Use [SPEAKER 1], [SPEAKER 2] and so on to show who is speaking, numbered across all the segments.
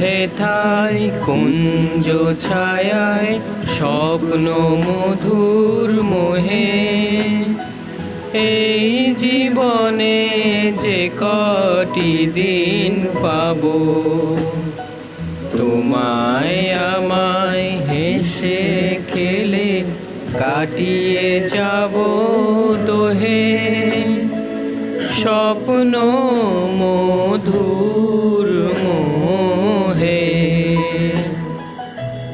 [SPEAKER 1] হেথায় কুঞ্জ ছায়ায়, স্বপ্ন মধুর মোহে। এই জীবনে যে কটি দিন পাবো, তোমায় আমায় হেসে খেলে কাটিয়ে যাব তোহে। স্বপ্ন মধুর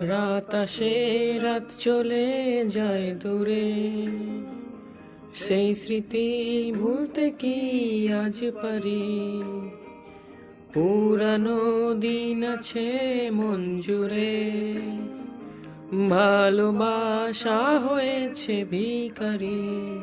[SPEAKER 1] রাত আসে, রাত চলে যায় দূরে। সেই স্মৃতি ভুলতে কি আজ পারি? পুরানো দিন আছে মন জুড়ে। ভালোবাসা হয়েছে ভিখারি।